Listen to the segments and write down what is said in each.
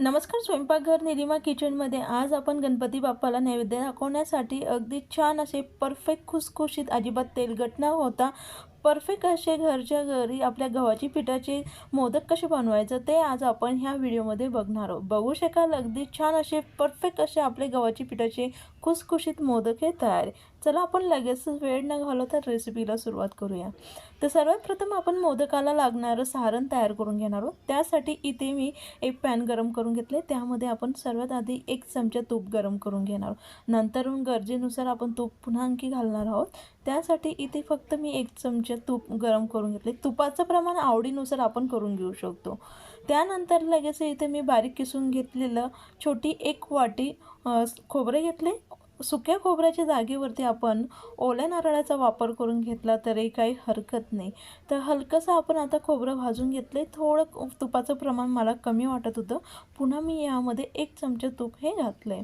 नमस्कार स्वयंपाकघर निलिमा किचनमध्ये आज आपण गणपती बाप्पाला नैवेद्य दाखवण्यासाठी अगदी छान असे परफेक्ट खुसखुशीत अजिबात तेलगट न होता परफेक्ट असे घरच्या घरी आपल्या गव्हाची पिठाचे मोदक कसे बनवायचं ते आज आपण ह्या व्हिडिओमध्ये बघणार आहोत. बघू शकाल अगदी छान असे परफेक्ट असे आपले गव्हाची पिठाचे खुसखुशीत मोदक हे तयार आहे. चला आपण लगेच वेळ न घालवता रेसिपीला सुरुवात करूया. तर सर्वात प्रथम आपण मोदकाला लागणारं सारण तयार करून घेणार आहोत. त्यासाठी इथे मी एक पॅन गरम करून घेतले. त्यामध्ये आपण सर्वात आधी एक चमचा तूप गरम करून घेणार आहोत. नंतर गरजेनुसार आपण तूप पुन्हा आणखी घालणार आहोत. त्यासाठी इथे फक्त मी एक चमचा तूप गरम करून घेतले. तुपाचं प्रमाण आवडीनुसार आपण करून घेऊ शकतो. त्यानंतर लगेच इथे मी बारीक किसून घेतलेलं छोटी एक वाटी खोबरं खोबरे घेतले. सुक्या खोबऱ्याच्या जागेवरती आपण ओल्या नारळाचा वापर करून घेतला तरी काही हरकत नाही. तर हलकंसं आपण आता खोबरं भाजून घेतले. थोडं तुपाचं प्रमाण मला कमी वाटत होतं. पुन्हा मी यामध्ये एक चमचा तूप हे घातलं आहे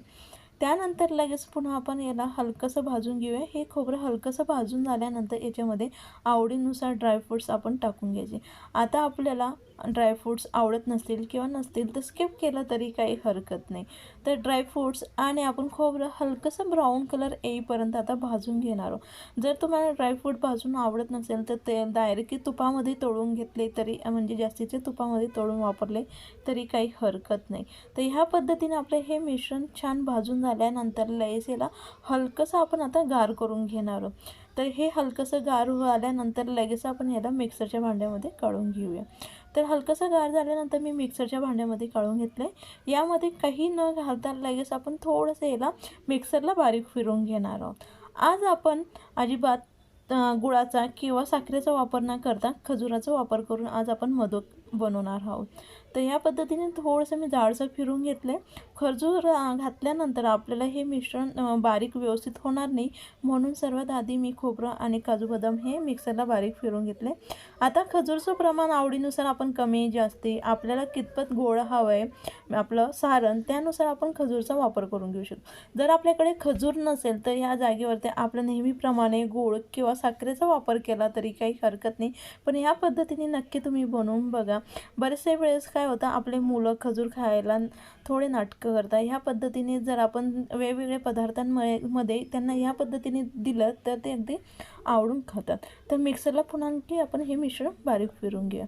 त्यानंतर लगेच पुन्हा आपण याला हलकंसं भाजून घेऊया. हे खोबरं हलकंसं भाजून झाल्यानंतर याच्यामध्ये आवडीनुसार ड्रायफ्रूट्स आपण टाकून घ्यायचे. आता आपल्याला ड्रायफ्रूट्स आवडत नसतील किंवा नसतील तर स्किप केलं तरी काही हरकत नाही. तर ड्रायफ्रूट्स आणि आपण खोबरं हलकंसं ब्राऊन कलर येईपर्यंत आता भाजून घेणार आहोत. जर तुम्हाला ड्रायफ्रूट भाजून आवडत नसेल तर ते डायरेक्टली तुपामध्ये तळून घेतले तरी म्हणजे जास्तीचे तुपामध्ये तळून वापरले तरी काही हरकत नाही. तर ह्या पद्धतीने आपलं हे मिश्रण छान भाजून झाल्यानंतर लयस याला हलकंसं आपण आता गार करून घेणार आहोत. तर हे हलकंसं गार झाल्यानंतर लगेच आपण ह्याला मिक्सरच्या भांड्यामध्ये काढून घेऊया. तर हलकंसं गार झाल्यानंतर मी मिक्सरच्या भांड्यामध्ये काढून घेतलं आहे यामध्ये काही न घालता लगेच आपण थोडंसं याला मिक्सरला बारीक फिरवून घेणार आहोत. आज आपण अजिबात गुळाचा किंवा साखरेचा वापर न करता खजुराचा वापर करून आज आपण मोदक बनवणार आहोत. तर या पद्धतीने थोडंसं मी जाडसं फिरून घेतलं आहे खजूर घातल्यानंतर आपल्याला हे मिश्रण बारीक व्यवस्थित होणार नाही. म्हणून सर्वात आधी मी खोबरं आणि काजू बदाम हे मिक्सरला बारीक फिरून घेतले. आता खजूरचं प्रमाण आवडीनुसार आपण कमी जास्ती आपल्याला कितपत गोड हवं आहे आपलं सारण त्यानुसार आपण खजूरचा वापर करून घेऊ शकतो. जर आपल्याकडे खजूर नसेल तर ह्या जागेवरती आपलं नेहमीप्रमाणे गोड किंवा साखरेचा वापर केला तरी काही हरकत नाही. पण ह्या पद्धतीने नक्की तुम्ही बनवून बघा. बरेचसे वेळेस काय होतं आपले मुलं खजूर खायला थोडे नाटकं करता ह्या पद्धतीने जर आपण वेगवेगळ्या पदार्थांमध्ये मध्ये त्यांना ह्या पद्धतीने दिलं तर ते अगदी आवडून खातात. तर मिक्सरला पुन्हा आणखी आपण हे मिश्रण बारीक फिरून घ्या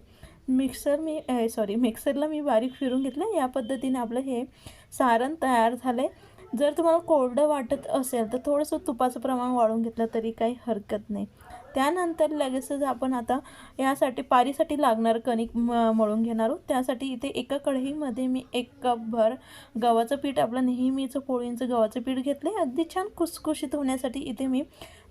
मिक्सर मी सॉरी मिक्सरला मी बारीक फिरून घेतलं. या पद्धतीने आपलं हे सारण तयार झालं आहे जर तुम्हाला कोरडं वाटत असेल तर थोडंसं तुपाचं प्रमाण वाढवून घेतलं तरी काही हरकत नाही. त्यानंतर लगेचच आपण आता यासाठी पारीसाठी लागणार कणिक म मळून घेणार आहोत. त्यासाठी इथे एका कढईमध्ये मी एक कपभर गव्हाचं पीठ आपलं नेहमीचं पोळींचं गव्हाचं पीठ घेतलं आहे अगदी छान खुसखुशीत होण्यासाठी इथे मी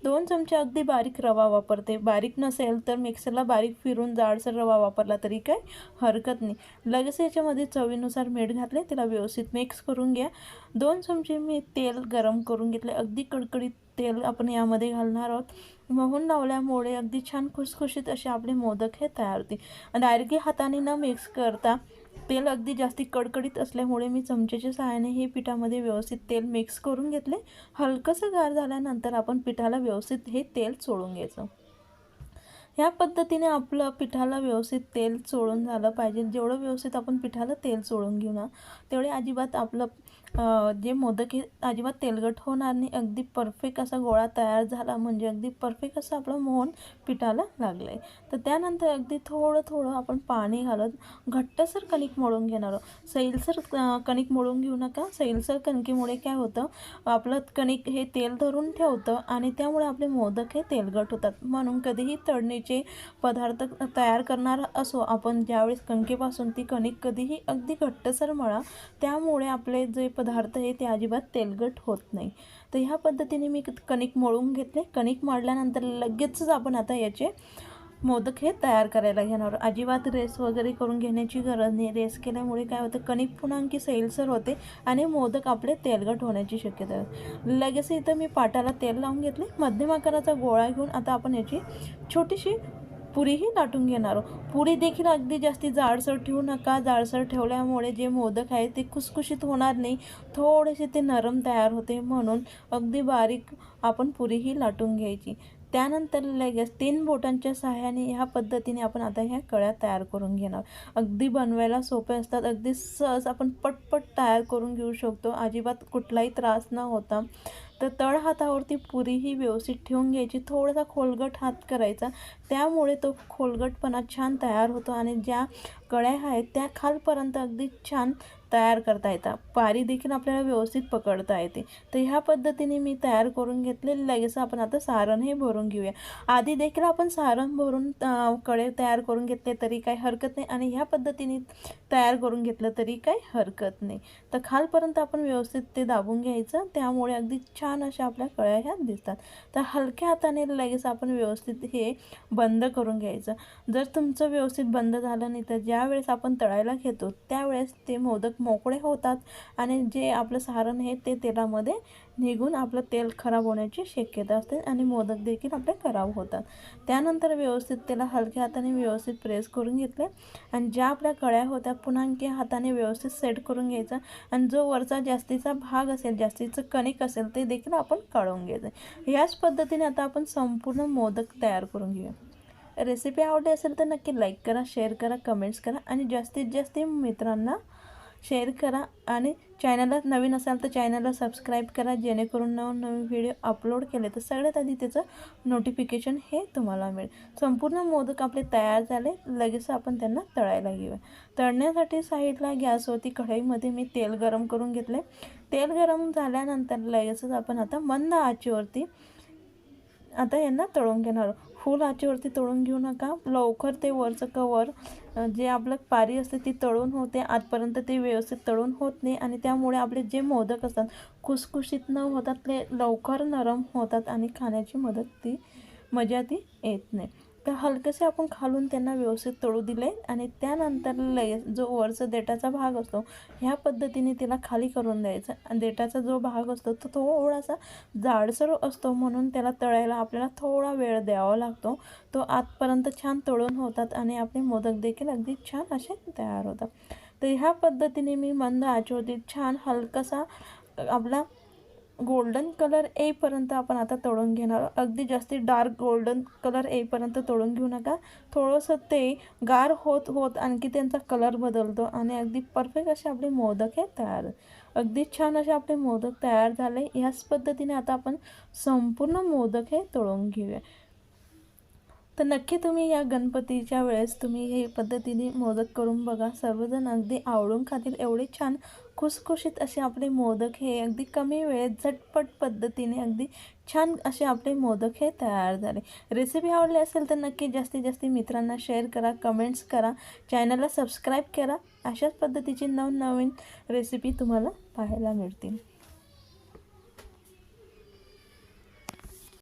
दोन चमचे अगदी बारीक रवा वापरते. बारीक नसेल तर मिक्सरला बारीक फिरून जाडसर रवा वापरला तरी काय हरकत नाही. लगेच याच्यामध्ये चवीनुसार मीठ घातले त्याला व्यवस्थित मिक्स करून घ्या. दोन चमचे मी तेल गरम करून घेतले. अगदी कडकडीत तेल आपण यामध्ये घालणार आहोत. मोहून लावल्यामुळे अगदी छान खुसखुशीत असे आपले मोदक हे तयार होतील. डायरेक्टली हाताने न मिक्स करता तेल अगदी जास्ती कडकडीत असल्यामुळे मी चमच्याच्या सहाय्याने हे पिठामध्ये व्यवस्थित तेल मिक्स करून घेतले. हलकंसं गार झाल्यानंतर आपण पिठाला व्यवस्थित हे तेल चोळून घ्यायचं. ह्या पद्धतीने आपलं पिठाला व्यवस्थित तेल चोळून झालं पाहिजे. जेवढं व्यवस्थित आपण पिठाला तेल चोळून घेऊ ना तेवढे अजिबात आपलं जे मोदक हे अजिबात तेलकट होणार नाही. अगदी परफेक्ट असा गोळा तयार झाला म्हणजे अगदी परफेक्ट असं आपलं मोहन पिठाला लागलं आहे तर त्यानंतर अगदी थोडं थोडं आपण पाणी घालत घट्टसर कणिक मळून घेणार आहोत. सैलसर कणिक मळून घेऊ नका. सैलसर कणकीमुळे काय होतं आपलं कणिक हे तेल धरून ठेवतं आणि त्यामुळे आपले मोदक हे तेलकट होतात. म्हणून कधीही तळणीचे पदार्थ तयार करणार असो आपण ज्यावेळेस कणकेपासून ती कणिक कधीही अगदी घट्टसर मळा त्यामुळे आपले जे पदार्थ आहे ते अजिबात तेलकट होत नाही. तर ह्या पद्धतीने मी कणिक मळून घेतले. कणिक मळल्यानंतर लगेचच आपण आता याचे मोदक हे तयार करायला घेणार अजिबात रेस वगैरे करून घेण्याची गरज नाही. रेस केल्यामुळे काय होतं कणिक पुन्हा आणखी सैलसर होते आणि मोदक आपले तेलकट होण्याची शक्यता लगेच इथं मी पाटाला तेल लावून घेतले. मध्यम आकाराचा गोळा घेऊन आता आपण याची छोटीशी पुरीही लाटून घेणार पुरी देखील अगदी जास्ती जाडसर ठेवू नका. जाडसर ठेवल्यामुळे जे मोदक आहे ते खुसखुशीत होणार नाही. थोडेसे ते नरम तयार होते म्हणून अगदी बारीक आपण पुरीही लाटून घ्यायची. त्यानंतर लगेच तीन बोटांच्या सहाय्याने ह्या पद्धतीने आपण आता ह्या कळ्या तयार करून घेणार. अगदी बनवायला सोपे असतात. अगदी सहज आपण पटपट तयार करून घेऊ शकतो. अजिबात कुठलाही त्रास न होता. तर तळ हातावरती पुरी ही व्यवस्थित ठेवून घ्यायची. थोडासा खोलगट हात करायचा. त्यामुळे तो खोलगटपणा छान तयार होतो आणि ज्या कळ्या आहेत त्या खालपर्यंत अगदी छान तयार करता येतात. पारी देखील आपल्याला व्यवस्थित पकडता येते. तर ह्या पद्धतीने मी तयार करून घेतलेले लगेच आपण आता सारण हे भरून घेऊया. आधी देखील आपण सारण भरून कडे तयार करून घेतले तरी काही हरकत नाही आणि ह्या पद्धतीने तयार करून घेतलं तरी काही हरकत नाही. तर खालपर्यंत आपण व्यवस्थित ते दाबून घ्यायचं. त्यामुळे अगदी छान अशा आपल्या कळ्या ह्या दिसतात. तर हलक्या हाताने लगेच आपण व्यवस्थित हे बंद करून घ्यायचं. जर तुमचं व्यवस्थित बंद झालं नाही तर ज्यावेळेस आपण तळायला घेतो त्यावेळेस ते मोदक मोकळे होतात आणि जे आपलं सारण आहे ते तेलामध्ये निघून आपलं तेल खराब होण्याची शक्यता असते आणि मोदक देखील आपले खराब होतात. त्यानंतर व्यवस्थित त्याला हलक्या हाताने व्यवस्थित प्रेस करून घेतले आणि ज्या आपल्या कळ्या होत्या पुन्हा आणखी हाताने व्यवस्थित सेट करून घ्यायचा आणि जो वरचा जास्तीचा भाग असेल जास्तीचं कणिक असेल ते देखील आपण काढून घ्यायचं. याच पद्धतीने आता आपण संपूर्ण मोदक तयार करून घेऊया. रेसिपी आवडली असेल तर नक्की लाईक करा शेअर करा कमेंट्स करा आणि जास्तीत जास्त मित्रांना शेअर करा आणि चॅनलला नवीन असाल तर चॅनलला सबस्क्राईब करा जेणेकरून नवनवीन व्हिडिओ अपलोड केले तर सगळ्यात आधी त्याचं नोटिफिकेशन हे तुम्हाला मिळेल. संपूर्ण मोदक आपले तयार झाले लगेच आपण त्यांना तळायला घेऊया. तळण्यासाठी साईडला गॅसवरती कढईमध्ये मी तेल गरम करून घेतले तेल गरम झाल्यानंतर लगेचच आपण आता मंद आचेवरती आता यांना तळून घेणार. फुल आचीवरती तळून घेऊ नका. लवकर ते वरचं कवर जे आपलं पारी असते ती तळून होते. आजपर्यंत ते व्यवस्थित तळून होत नाही आणि त्यामुळे आपले जे मोदक असतात खुसखुशीत न होतात ते लवकर नरम होतात आणि खाण्याची मदत ती मजा ती येत नाही. तर हलकेसे आपण खालून त्यांना व्यवस्थित तळू दिले आणि त्यानंतर लगेच जो वरचा देठाचा भाग असतो ह्या पद्धतीने त्याला खाली करून द्यायचा. आणि देठाचा जो भाग असतो तो थोडासा जाडसर असतो म्हणून त्याला तळायला आपल्याला थोडा वेळ द्यावा लागतो. तो आतपर्यंत छान तळून होतात आणि आपले मोदक देखील अगदी छान असे तयार होतात. तर ह्या पद्धतीने मी मंद आचेवरती छान हलकासा आपला गोल्डन कलर येईपर्यंत आपण आता तळून घेणार. अगदी जास्ती डार्क गोल्डन कलर येईपर्यंत तळून घेऊ नका. थोडंसं ते गार होत होत आणखी त्यांचा कलर बदलतो आणि अगदी परफेक्ट असे आपले मोदक हे तयार. अगदी छान असे आपले मोदक तयार झाले. ह्याच पद्धतीने आता आपण संपूर्ण मोदक हे तळून घेऊया. तर नक्की तुम्ही या गणपतीच्या वेळेस तुम्ही हे पद्धतीने मोदक करून बघा. सर्वजण अगदी आवडून खातील. एवढे छान खुसखुशीत असे आपले मोदक हे अगदी कमी वेळेत झटपट पद्धतीने अगदी छान असे आपले मोदक हे तयार झाले. रेसिपी आवडली असेल तर नक्की जास्तीत जास्त मित्रांना शेअर करा कमेंट्स करा चॅनलला सबस्क्राईब करा. अशाच पद्धतीची नवनवीन रेसिपी तुम्हाला पाहायला मिळतील.